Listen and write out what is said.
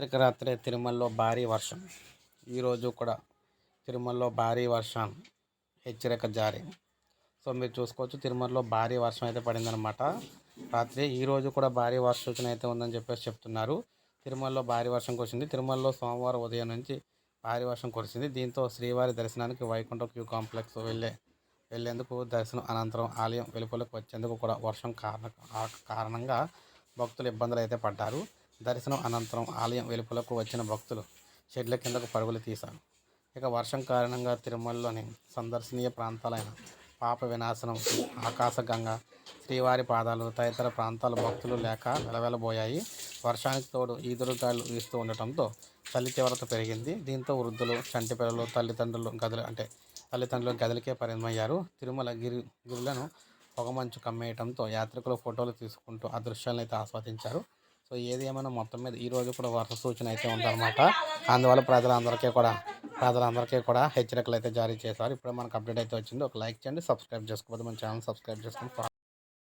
రాత్రికి రాత్రే తిరుమలలో భారీ వర్షం. ఈరోజు కూడా తిరుమలలో భారీ వర్షం హెచ్చరిక జారీ. సో మీరు చూసుకోవచ్చు తిరుమలలో భారీ వర్షం అయితే పడిందనమాట రాత్రి ఈరోజు కూడా భారీ వర్ష సూచన అయితే ఉందని చెప్పేసి చెప్తున్నారు. తిరుమలలో భారీ వర్షం కురిసింది. తిరుమలలో సోమవారం ఉదయం నుంచి భారీ వర్షం కురిసింది. దీంతో శ్రీవారి దర్శనానికి వైకుంఠ క్యూ కాంప్లెక్స్ వెళ్ళే వెళ్ళేందుకు దర్శనం అనంతరం ఆలయం వెలుపలకు వచ్చేందుకు కూడా వర్షం కారణ కారణంగా భక్తులు ఇబ్బందులు అయితే పడ్డారు. దర్శనం అనంతరం ఆలయం వెలుపలకు వచ్చిన భక్తులు షెడ్ల కిందకు పరుగులు తీశారు. ఇక వర్షం కారణంగా తిరుమలలోని సందర్శనీయ ప్రాంతాలైన పాప వినాశనం ఆకాశగంగ శ్రీవారి పాదాలు తదితర ప్రాంతాల భక్తులు లేక వెలవెలబోయాయి. వర్షానికి తోడు ఈదురుగాలు వీస్తూ ఉండటంతో చలి తీవ్రత పెరిగింది. దీంతో వృద్ధులు చంటి పిల్లలు తల్లిదండ్రులు గదులు అంటే తల్లిదండ్రులు గదులకే పరిమితమయ్యారు. తిరుమల గిరి గిరులను పొగమంచు కమ్మేయటంతో యాత్రికులు ఫోటోలు తీసుకుంటూ ఆ దృశ్యాలను అయితే ఆస్వాదించారు. సో ఏది ఏమైనా మొత్తం మీద ఈ రోజు కూడా వర్ష సూచన అయితే ఉందన్నమాట. అందువల్ల ప్రజలందరికీ కూడా ప్రజలందరికీ కూడా హెచ్చరికలు అయితే జారీ చేశారు. ఇప్పుడు మనకు అప్డేట్ అయితే వచ్చింది. ఒక లైక్ చేయండి సబ్స్క్రైబ్ చేసుకోవద్దు. మన ఛానల్ సబ్స్క్రైబ్ చేసుకుని